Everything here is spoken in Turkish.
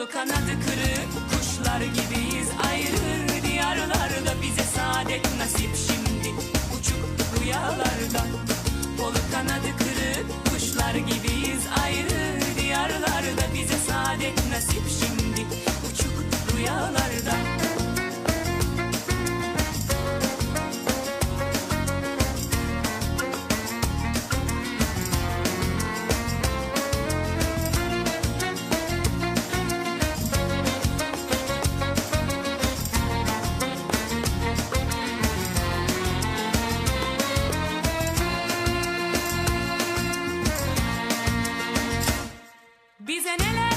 Dolu kanadı kırık. Kuşlar gibiyiz ayrı Diyarlarda bize saadet nasip. Şimdi Uçuk rüyalarda Dolu kanadı kırık. Kuşlar gibiyiz ayrı Diyarlarda bize saadet nasip. şimdi Biz en ele